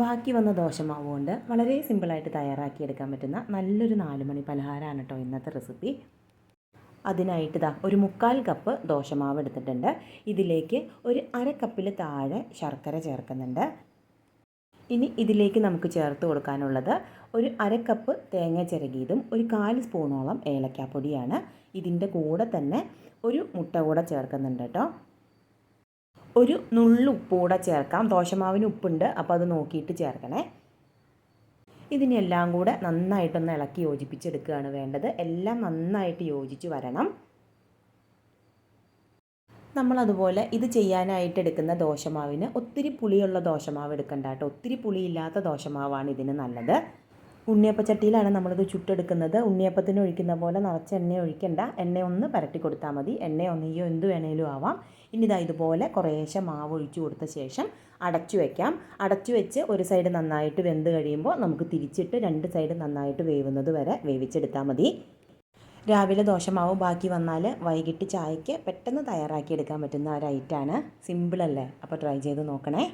ബാക്കി വന്ന ദോശമാവ് കൊണ്ട് വളരെ സിമ്പിളായിട്ട് തയ്യാറാക്കിയെടുക്കാൻ പറ്റുന്ന നല്ലൊരു നാലുമണി പലഹാരമാണ് കേട്ടോ ഇന്നത്തെ റെസിപ്പി. അതിനായിട്ട് ഇതാ ഒരു മുക്കാൽ കപ്പ് ദോശമാവ് എടുത്തിട്ടുണ്ട്. ഇതിലേക്ക് ഒരു അര കപ്പിൽ താഴെ ശർക്കര ചേർക്കുന്നുണ്ട്. ഇനി ഇതിലേക്ക് നമുക്ക് ചേർത്ത് കൊടുക്കാനുള്ളത് ഒരു അര കപ്പ് തേങ്ങ ചിരകിയതും ഒരു കാൽ സ്പൂണോളം ഏലക്കാപ്പൊടിയാണ്. ഇതിന്റെ കൂടെ തന്നെ ഒരു മുട്ട കൂടെ ചേർക്കുന്നുണ്ട് കേട്ടോ. ഒരു നുള്ളു കൂടെ ചേർക്കാം. ദോശമാവിന് ഉപ്പുണ്ട്. അപ്പോൾ അത് നോക്കിയിട്ട് ചേർക്കണേ. ഇതിനെല്ലാം കൂടെ നന്നായിട്ടൊന്ന് ഇളക്കി യോജിപ്പിച്ചെടുക്കുകയാണ് വേണ്ടത്. എല്ലാം നന്നായിട്ട് യോജിച്ച് വരണം. നമ്മളതുപോലെ ഇത് ചെയ്യാനായിട്ട് എടുക്കുന്ന ദോശമാവിന് ഒത്തിരി പുളിയുള്ള ദോശമാവ് എടുക്കണ്ട കേട്ടോ. ഒത്തിരി പുളിയില്ലാത്ത ദോശമാവാണ് ഇതിന് നല്ലത്. ഉണ്ണിയപ്പച്ചട്ടിയിലാണ് നമ്മളിത് ചുട്ടെടുക്കുന്നത്. ഉണ്ണിയപ്പത്തിന് ഒഴിക്കുന്ന പോലെ നിറച്ച് എണ്ണ ഒഴിക്കണ്ട. എണ്ണ ഒന്ന് പരട്ടി കൊടുത്താൽ മതി. എണ്ണ ഒന്നെയോ എന്ത് വേണേലും ആവാം. ഇനി ഇതാ ഇതുപോലെ കുറേശ്ശെ മാവ് ഒഴിച്ചു കൊടുത്ത ശേഷം അടച്ചു വയ്ക്കാം അടച്ചു വെച്ച് ഒരു സൈഡ് നന്നായിട്ട് വെന്ത് കഴിയുമ്പോൾ നമുക്ക് തിരിച്ചിട്ട് രണ്ട് സൈഡ് നന്നായിട്ട് വേവുന്നത് വരെ വേവിച്ചെടുത്താൽ മതി. രാവിലെ ദോശമാവ് ബാക്കി വന്നാൽ വൈകിട്ട് ചായക്ക് പെട്ടെന്ന് തയ്യാറാക്കി എടുക്കാൻ പറ്റുന്ന ഒരു ഐറ്റാണ് സിമ്പിളല്ലേ അപ്പോൾ ട്രൈ ചെയ്ത് നോക്കണേ.